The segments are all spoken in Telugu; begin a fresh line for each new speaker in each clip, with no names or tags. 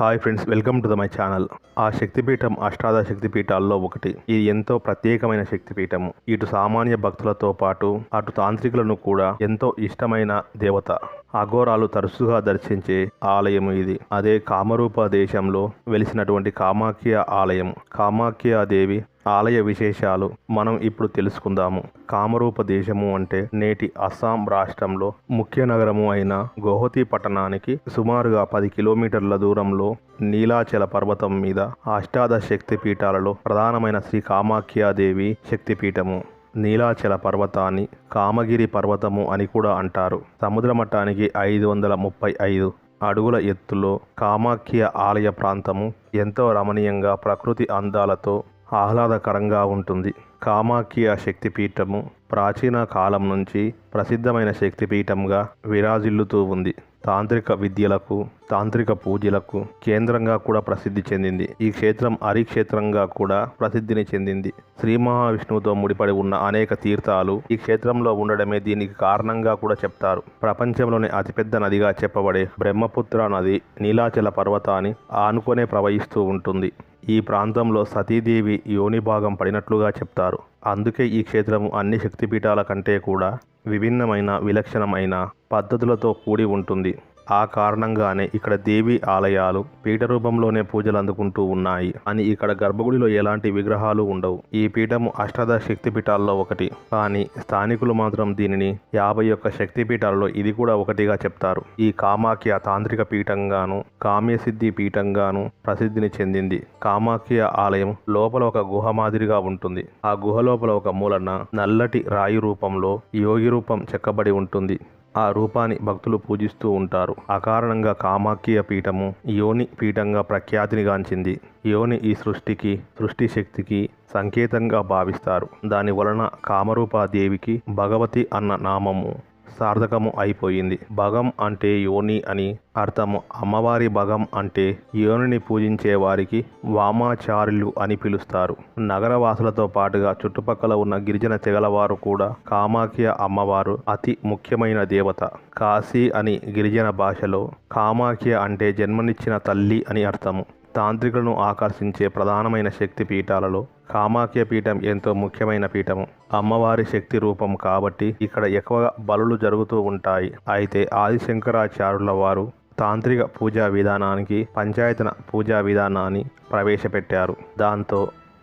Hi friends welcome to the my channel ఆ శక్తిపీఠం అష్టాదశ శక్తిపీఠాల్లో ఒకటి. ఇది ఎంతో ప్రత్యేకమైన శక్తిపీఠము. ఇటు సామాన్య భక్తులతో పాటు అటు తాంత్రికులను కూడా ఎంతో ఇష్టమైన దేవత. అఘోరాలు తరచుగా దర్శించే ఆలయం ఇది. అదే కామరూప దేశంలో వెలిసినటువంటి కామాఖ్య ఆలయం. కామాఖ్య దేవి ఆలయ విశేషాలు మనం ఇప్పుడు తెలుసుకుందాము. కామరూప దేశము అంటే నేటి అస్సాం రాష్ట్రంలో ముఖ్య నగరము అయిన గోహతి పట్టణానికి సుమారుగా పది కిలోమీటర్ల దూరంలో నీలాచల పర్వతం మీద అష్టాదశ శక్తి పీఠాలలో ప్రధానమైన శ్రీ కామాఖ్యాదేవి శక్తిపీఠము. నీలాచల పర్వతాన్ని కామగిరి పర్వతము అని కూడా అంటారు. సముద్ర మట్టానికి ఐదు వందల ముప్పై ఐదు అడుగుల ఎత్తులో కామాఖ్య ఆలయ ప్రాంతము ఎంతో రమణీయంగా ప్రకృతి అందాలతో ఆహ్లాదకరంగా ఉంటుంది. కామాఖ్య శక్తిపీఠము ప్రాచీన కాలం నుంచి ప్రసిద్ధమైన శక్తిపీఠంగా విరాజిల్లుతూ ఉంది. తాంత్రిక విద్యలకు తాంత్రిక పూజలకు కేంద్రంగా కూడా ప్రసిద్ధి చెందింది. ఈ క్షేత్రం హరిక్షేత్రంగా కూడా ప్రసిద్ధిని చెందింది. శ్రీ మహావిష్ణువుతో ముడిపడి ఉన్న అనేక తీర్థాలు ఈ క్షేత్రంలో ఉండడమే దీనికి కారణంగా కూడా చెప్తారు. ప్రపంచంలోనే అతిపెద్ద నదిగా చెప్పబడే బ్రహ్మపుత్ర నది నీలాచల పర్వతాన్ని ఆనుకొనే ప్రవహిస్తూ ఉంటుంది. ఈ ప్రాంతంలో సతీదేవి యోని భాగం పడినట్లుగా చెప్తారు. అందుకే ఈ క్షేత్రము అన్ని శక్తిపీఠాల కంటే కూడా విభిన్నమైన విలక్షణమైన పద్ధతులతో కూడి ఉంటుంది. ఆ కారణంగానే ఇక్కడ దేవి ఆలయాలు పీఠ రూపంలోనే పూజలు అందుకుంటూ ఉన్నాయి అని ఇక్కడ గర్భగుడిలో ఎలాంటి విగ్రహాలు ఉండవు. ఈ పీఠము అష్టాదశ శక్తి పీఠాల్లో ఒకటి. కానీ స్థానికులు మాత్రం దీనిని యాభై ఒక్క శక్తి పీఠాలలో ఇది కూడా ఒకటిగా చెప్తారు. ఈ కామాఖ్య తాంత్రిక పీఠంగాను కామ్యసిద్ధి పీఠంగాను ప్రసిద్ధిని చెందింది. కామాఖ్య ఆలయం లోపల ఒక గుహ మాదిరిగా ఉంటుంది. ఆ గుహ లోపల ఒక మూలన నల్లటి రాయి రూపంలో యోగి రూపం చెక్కబడి ఉంటుంది. ఆ రూపాన్ని భక్తులు పూజిస్తూ ఉంటారు. అకారణంగా కామాఖ్య పీఠము యోని పీఠంగా ప్రఖ్యాతినిగాంచింది యోని ఈ సృష్టికి సృష్టి శక్తికి సంకేతంగా భావిస్తారు. దాని వలన కామరూపాదేవికి భగవతి అన్న నామము. సార్థకము అయిపోయింది. భగం అంటే యోని అని అర్థము. అమ్మవారి భగం అంటే యోనిని పూజించే వారికి వామాచార్యులు అని పిలుస్తారు. నగరవాసులతో పాటుగా చుట్టుపక్కల ఉన్న గిరిజన తెగలవారు కూడా కామాఖ్య అమ్మవారు అతి ముఖ్యమైన దేవత. కాశీ అని గిరిజన భాషలో కామాఖ్య అంటే జన్మనిచ్చిన తల్లి అని అర్థము. తాంత్రికులను ఆకర్షించే ప్రధానమైన శక్తి పీఠాలలో కామాఖ్య పీఠం ఎంతో ముఖ్యమైన పీఠము. అమ్మవారి శక్తి రూపం కాబట్టి ఇక్కడ ఎక్కువగా బలులు జరుగుతూ ఉంటాయి. అయితే ఆదిశంకరాచార్యుల వారు తాంత్రిక పూజా విధానానికి పంచాయతన పూజా విధానాన్ని ప్రవేశపెట్టారు. దాంతో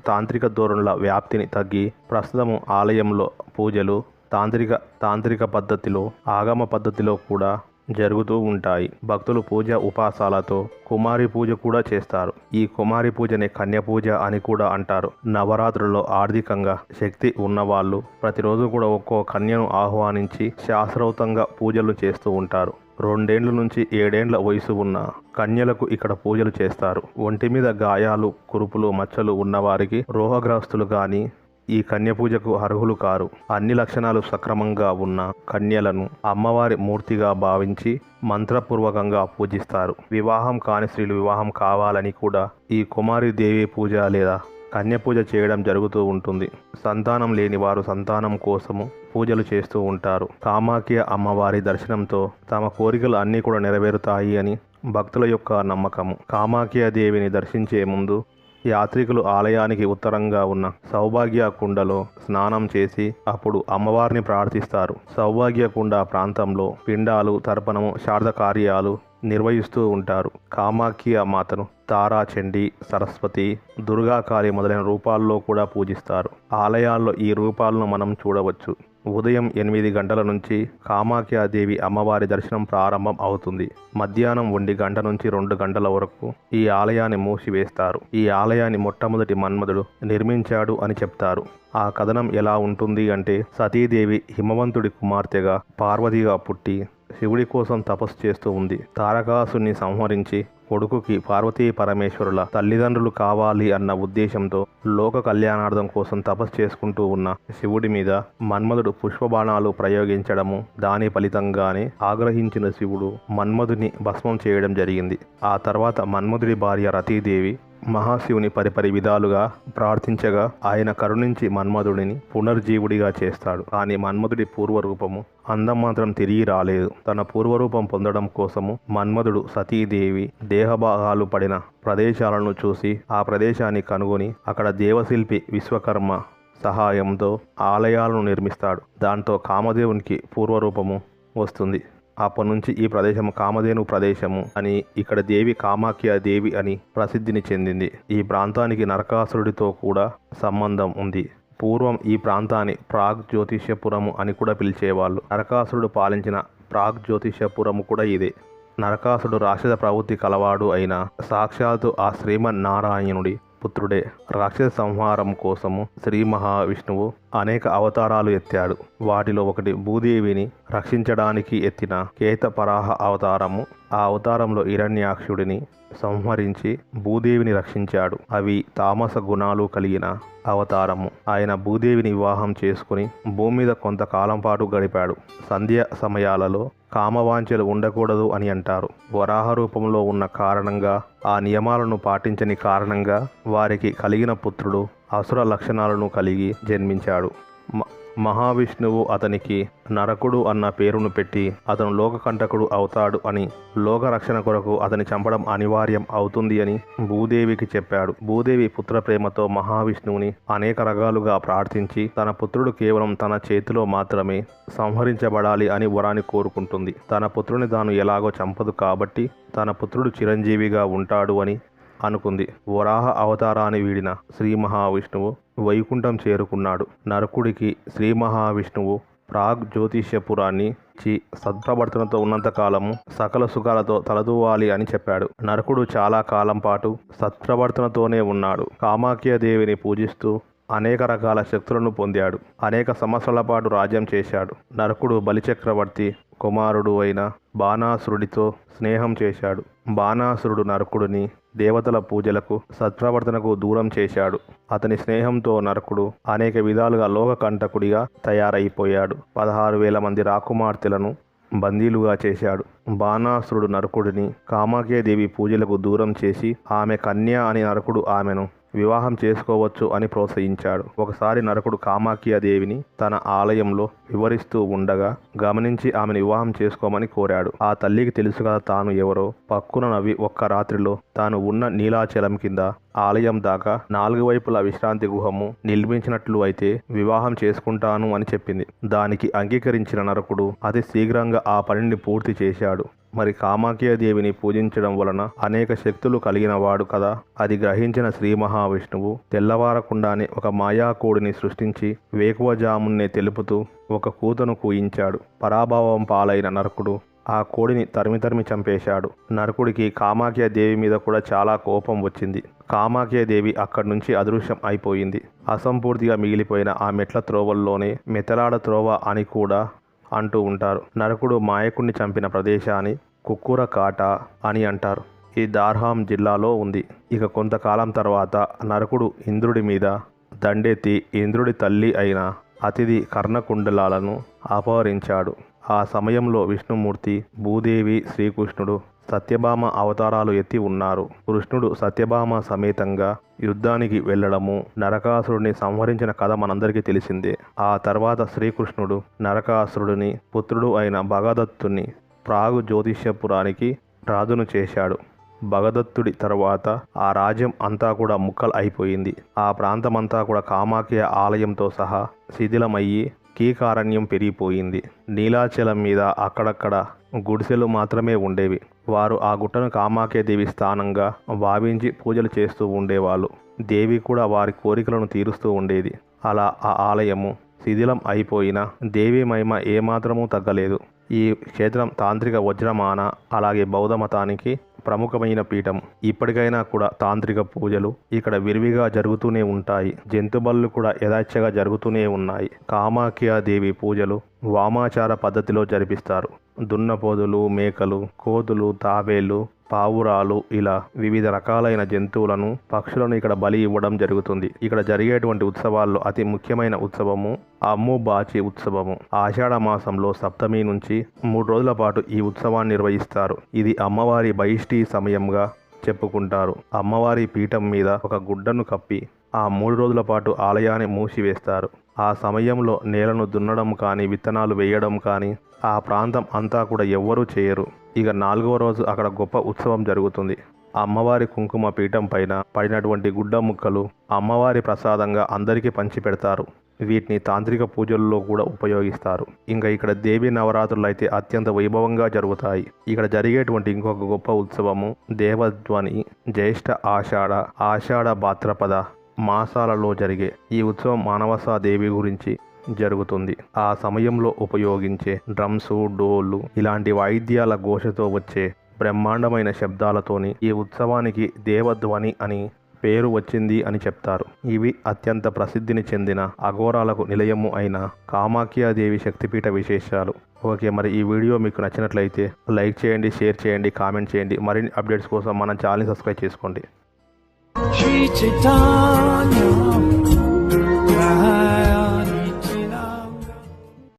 తాంత్రిక ధోరణుల వ్యాప్తిని తగ్గి ప్రస్తుతము ఆలయంలో పూజలు తాంత్రిక తాంత్రిక పద్ధతిలో ఆగమ పద్ధతిలో కూడా జరుగుతూ ఉంటాయి. భక్తులు పూజ ఉపాసాలతో కుమారి పూజ కూడా చేస్తారు. ఈ కుమారి పూజనే కన్య పూజ అని కూడా అంటారు. నవరాత్రుల్లో ఆర్థికంగా శక్తి ఉన్నవాళ్ళు ప్రతిరోజు కూడా ఒక్కో కన్యను ఆహ్వానించి శాస్త్రోక్తంగా పూజలు చేస్తూ ఉంటారు. రెండేండ్ల నుంచి ఏడేండ్ల వయసు ఉన్న కన్యలకు ఇక్కడ పూజలు చేస్తారు. ఒంటి మీద గాయాలు కురుపులు మచ్చలు ఉన్నవారికి రోహగ్రస్తులు కానీ ఈ కన్య పూజకు అర్హులు కారు. అన్ని లక్షణాలు సక్రమంగా ఉన్న కన్యలను అమ్మవారి మూర్తిగా భావించి మంత్రపూర్వకంగా పూజిస్తారు. వివాహం కాని స్త్రీలు వివాహం కావాలని కూడా ఈ కుమారి దేవి పూజ లేదా కన్య పూజ చేయడం జరుగుతూ ఉంటుంది. సంతానం లేని వారు సంతానం కోసము పూజలు చేస్తూ ఉంటారు. కామాఖ్య అమ్మవారి దర్శనంతో తమ కోరికలు అన్నీ కూడా నెరవేరుతాయి అని భక్తుల యొక్క నమ్మకము. కామాఖ్య దేవిని దర్శించే ముందు యాత్రికులు ఆలయానికి ఉత్తరంగా ఉన్న సౌభాగ్య కుండలో స్నానం చేసి అప్పుడు అమ్మవారిని ప్రార్థిస్తారు. సౌభాగ్య కుండ ప్రాంతంలో పిండాలు తర్పణము శారద కార్యాలు నిర్వహిస్తూ ఉంటారు. కామాఖ్య మాతను తారాచండి సరస్వతి దుర్గాకాళి మొదలైన రూపాల్లో కూడా పూజిస్తారు. ఆలయాల్లో ఈ రూపాలను మనం చూడవచ్చు. ఉదయం ఎనిమిది గంటల నుంచి కామాఖ్యాదేవి అమ్మవారి దర్శనం ప్రారంభం అవుతుంది. మధ్యాహ్నం ఒంటి గంట నుంచి రెండు గంటల వరకు ఈ ఆలయాన్ని మూసివేస్తారు. ఈ ఆలయాన్ని మొట్టమొదటి మన్మధుడు నిర్మించాడు అని చెప్తారు. ఆ కథనం ఎలా ఉంటుంది అంటే సతీదేవి హిమవంతుడి కుమార్తెగా పార్వతిగా పుట్టి శివుడి కోసం తపస్సు చేస్తూ ఉంది. తారకాసుని సంహరించి కొడుకుకి పార్వతీ పరమేశ్వరుల తల్లిదండ్రులు కావాలి అన్న ఉద్దేశంతో లోక కళ్యాణార్థం కోసం తపస్సు చేసుకుంటూ ఉన్న శివుడి మీద మన్మధుడు పుష్పబాణాలు ప్రయోగించడము దాని ఫలితంగానే ఆగ్రహించిన శివుడు మన్మధుని భస్మం చేయడం జరిగింది. ఆ తర్వాత మన్మధుడి భార్య రతీదేవి మహాశివుని పరిపరి విధాలుగా ప్రార్థించగా ఆయన కరుణించి మన్మధుడిని పునర్జీవుడిగా చేస్తాడు. కానీ మన్మధుడి పూర్వరూపము అందం మాత్రం తిరిగి రాలేదు. తన పూర్వరూపం పొందడం కోసము మన్మధుడు సతీదేవి దేహభాగాలు పడిన ప్రదేశాలను చూసి ఆ ప్రదేశాన్ని కనుగొని అక్కడ దేవశిల్పి విశ్వకర్మ సహాయంతో ఆలయాలను నిర్మిస్తాడు. దాంతో కామదేవునికి పూర్వరూపము వస్తుంది. అప్పటి నుంచి ఈ ప్రదేశం కామధేను ప్రదేశము అని ఇక్కడ దేవి కామాఖ్య దేవి అని ప్రసిద్ధిని చెందింది. ఈ ప్రాంతానికి నరకాసురుడితో కూడా సంబంధం ఉంది. పూర్వం ఈ ప్రాంతాన్ని ప్రాగ్ జ్యోతిష్యపురము అని కూడా పిలిచేవాళ్ళు. నరకాసురుడు పాలించిన ప్రాగ్ జ్యోతిష్యపురము కూడా ఇదే. నరకాసుడు రాక్షస ప్రవృత్తి కలవాడు అయిన సాక్షాత్తు ఆ శ్రీమన్నారాయణుడి పుత్రుడే రాక్షస సంహారం కోసము శ్రీ మహావిష్ణువు అనేక అవతారాలు ఎత్తాడు. వాటిలో ఒకటి భూదేవిని రక్షించడానికి ఎత్తిన కేతపరాహ అవతారము. ఆ అవతారంలో హిరణ్యాక్షుడిని సంహరించి భూదేవిని రక్షించాడు. అవి తామస గుణాలు కలిగిన అవతారము. ఆయన భూదేవిని వివాహం చేసుకుని భూమి మీద కొంతకాలం పాటు గడిపాడు. సంధ్య సమయాలలో కామవాంఛలు ఉండకూడదు అని అంటారు. వరాహ రూపంలో ఉన్న కారణంగా ఆ నియమాలను పాటించని కారణంగా వారికి కలిగిన పుత్రుడు అసుర లక్షణాలను కలిగి జన్మించాడు. మ- మహావిష్ణువు అతనికి నరకుడు అన్న పేరును పెట్టి అతను లోకకంటకుడు అవుతాడు అని లోకరక్షణ కొరకు అతని చంపడం అనివార్యం అవుతుంది అని భూదేవికి చెప్పాడు. భూదేవి పుత్ర ప్రేమతో మహావిష్ణువుని అనేక రకాలుగా ప్రార్థించి తన పుత్రుడు కేవలం తన చేతిలో మాత్రమే సంహరించబడాలి అని వరాన్ని కోరుకుంటుంది. తన పుత్రుని తాను ఎలాగో చంపదు కాబట్టి తన పుత్రుడు చిరంజీవిగా ఉంటాడు అని అనుకుంది. వరాహ అవతారాన్ని వీడిన శ్రీ మహావిష్ణువు వైకుంఠం చేరుకున్నాడు. నరకుడికి శ్రీ మహావిష్ణువు ప్రాగ్ జ్యోతిష్యపురాన్ని చి సత్ప్రవర్తనతో ఉన్నంతకాలము సకల సుఖాలతో తలదూవాలి అని చెప్పాడు. నరకుడు చాలా కాలం పాటు సత్ప్రవర్తనతోనే ఉన్నాడు. కామాఖ్య దేవిని పూజిస్తూ అనేక రకాల శక్తులను పొందాడు. అనేక సంవత్సరాల పాటు రాజ్యం చేశాడు. నరకుడు బలిచక్రవర్తి కుమారుడు అయిన బాణాసురుడితో స్నేహం చేశాడు. బాణాసురుడు నరకుడిని దేవతల పూజలకు సత్ప్రవర్తనకు దూరం చేశాడు. అతని స్నేహంతో నరకుడు అనేక విధాలుగా లోకకంటకుడిగా తయారైపోయాడు. పదహారు వేల మంది రాకుమార్తెలను బందీలుగా చేశాడు. బాణాసురుడు నరకుడిని కామాఖ్యదేవి పూజలకు దూరం చేసి ఆమె కన్య అని నరకుడు ఆమెను వివాహం చేసుకోవచ్చు అని ప్రోత్సహించాడు. ఒకసారి నరకుడు కామాఖ్య దేవిని తన ఆలయంలో వివరిస్తూ ఉండగా గమనించి ఆమెను వివాహం చేసుకోమని కోరాడు. ఆ తల్లికి తెలుసు కదా తాను ఎవరో. పక్కున నవ్వి ఒక్క రాత్రిలో తాను ఉన్న నీలాచలం కింద ఆలయం దాకా నాలుగు వైపుల విశ్రాంతి గృహము నిర్మించినట్లు అయితే వివాహం చేసుకుంటాను అని చెప్పింది. దానికి అంగీకరించిన నరకుడు అతి శీఘ్రంగా ఆ పనిని పూర్తి చేశాడు. మరి కామాఖ్యదేవిని పూజించడం వలన అనేక శక్తులు కలిగిన వాడు కదా. అది గ్రహించిన శ్రీ మహావిష్ణువు తెల్లవారకుండానే ఒక మాయాకోడిని సృష్టించి వేకువజామున్నే తెలుపుతూ ఒక కూతను కూయించాడు పరాభావం పాలైన నరకుడు ఆ కోడిని తరిమి తరిమి చంపేశాడు. నరకుడికి కామాఖ్య దేవి మీద కూడా చాలా కోపం వచ్చింది. కామాఖ్య దేవి అక్కడి నుంచి అదృశ్యం అయిపోయింది. అసంపూర్తిగా మిగిలిపోయిన ఆ మెట్ల త్రోవల్లోనే మెతలాడ త్రోవ అని కూడా అంటూ ఉంటారు. నరకుడు మాయకుణ్ణి చంపిన ప్రదేశాన్ని కుక్కుర కాట అని అంటారు. ఈ దార్హాం జిల్లాలో ఉంది. ఇక కొంతకాలం తర్వాత నరకుడు ఇంద్రుడి మీద దండెత్తి ఇంద్రుడి తల్లి అయిన అతిథి కర్ణకుండలాలను అపహరించాడు. ఆ సమయంలో విష్ణుమూర్తి భూదేవి శ్రీకృష్ణుడు సత్యభామ అవతారాలు ఎత్తి ఉన్నారు. కృష్ణుడు సత్యభామ సమేతంగా యుద్ధానికి వెళ్ళడము నరకాసురుడిని సంహరించిన కథ మనందరికీ తెలిసిందే. ఆ తర్వాత శ్రీకృష్ణుడు నరకాసురుడిని పుత్రుడు అయిన భగదత్తుని ప్రాగు జ్యోతిష్యపురానికి రాజును చేశాడు. భగదత్తుడి తర్వాత ఆ రాజ్యం అంతా కూడా ముక్కలు అయిపోయింది. ఆ ప్రాంతమంతా కూడా కామాఖ్య ఆలయంతో సహా శిథిలమయ్యి కీకారణ్యం పెరిగిపోయింది. నీలాచలం మీద అక్కడక్కడ గుడిసెలు మాత్రమే ఉండేవి. వారు ఆ గుట్టను కామాఖ్య దేవి స్థానంగా భావించి పూజలు చేస్తూ ఉండేవాళ్ళు. దేవి కూడా వారి కోరికలను తీరుస్తూ ఉండేది. అలా ఆ ఆలయము శిథిలం అయిపోయిన దేవి మహిమ ఏమాత్రమూ తగ్గలేదు. ఈ క్షేత్రం తాంత్రిక వజ్రమాన అలాగే బౌద్ధ మతానికి ప్రముఖమైన పీఠం. ఇప్పటికైనా కూడా తాంత్రిక పూజలు ఇక్కడ విరివిగా జరుగుతూనే ఉంటాయి. జంతుబళ్ళు కూడా యథాచ్ఛగా జరుగుతూనే ఉన్నాయి. కామాఖ్య దేవి పూజలు వామాచార పద్ధతిలో జరిపిస్తారు. దున్నపోదులు మేకలు కోతులు తాబేళ్ళు పావురాలు ఇలా వివిధ రకాలైన జంతువులను పక్షులను ఇక్కడ బలి ఇవ్వడం జరుగుతుంది. ఇక్కడ జరిగేటువంటి ఉత్సవాల్లో అతి ముఖ్యమైన ఉత్సవము అమ్ము బాచి ఉత్సవము. ఆషాఢ మాసంలో సప్తమి నుంచి మూడు రోజుల పాటు ఈ ఉత్సవాన్ని నిర్వహిస్తారు. ఇది అమ్మవారి బహిష్టి సమయంగా చెప్పుకుంటారు. అమ్మవారి పీఠం మీద ఒక గుడ్డను కప్పి ఆ మూడు రోజుల పాటు ఆలయాన్ని మూసివేస్తారు. ఆ సమయంలో నేలను దున్నడం కానీ విత్తనాలు వేయడం కానీ ఆ ప్రాంతం అంతా కూడా ఎవ్వరూ చేయరు. ఇక నాలుగవ రోజు అక్కడ గొప్ప ఉత్సవం జరుగుతుంది. అమ్మవారి కుంకుమ పీఠం పైన పడినటువంటి గుడ్డ ముక్కలు అమ్మవారి ప్రసాదంగా అందరికీ పంచిపెడతారు. వీటిని తాంత్రిక పూజల్లో కూడా ఉపయోగిస్తారు. ఇంకా ఇక్కడ దేవి నవరాత్రులు అయితే అత్యంత వైభవంగా జరుగుతాయి. ఇక్కడ జరిగేటువంటి ఇంకొక గొప్ప ఉత్సవము దేవధ్వని జ్యేష్ఠ ఆషాఢ ఆషాఢ భాద్రపద మాసాలలో జరిగే ఈ ఉత్సవం మానవసా దేవి గురించి జరుగుతుంది. ఆ సమయంలో ఉపయోగించే డ్రమ్స్ డోళ్ళు ఇలాంటి వాయిద్యాల ఘోషతో వచ్చే బ్రహ్మాండమైన శబ్దాలతోని ఈ ఉత్సవానికి దేవధ్వని అని పేరు వచ్చింది అని చెప్తారు. ఇవి అత్యంత ప్రసిద్ధిని చెందిన అఘోరాలకు నిలయము అయిన కామాఖ్యాదేవి శక్తిపీఠ విశేషాలు. ఓకే మరి ఈ వీడియో మీకు నచ్చినట్లయితే లైక్ చేయండి షేర్ చేయండి కామెంట్ చేయండి. మరిన్ని అప్డేట్స్ కోసం మన ఛానల్ని సబ్స్క్రైబ్ చేసుకోండి.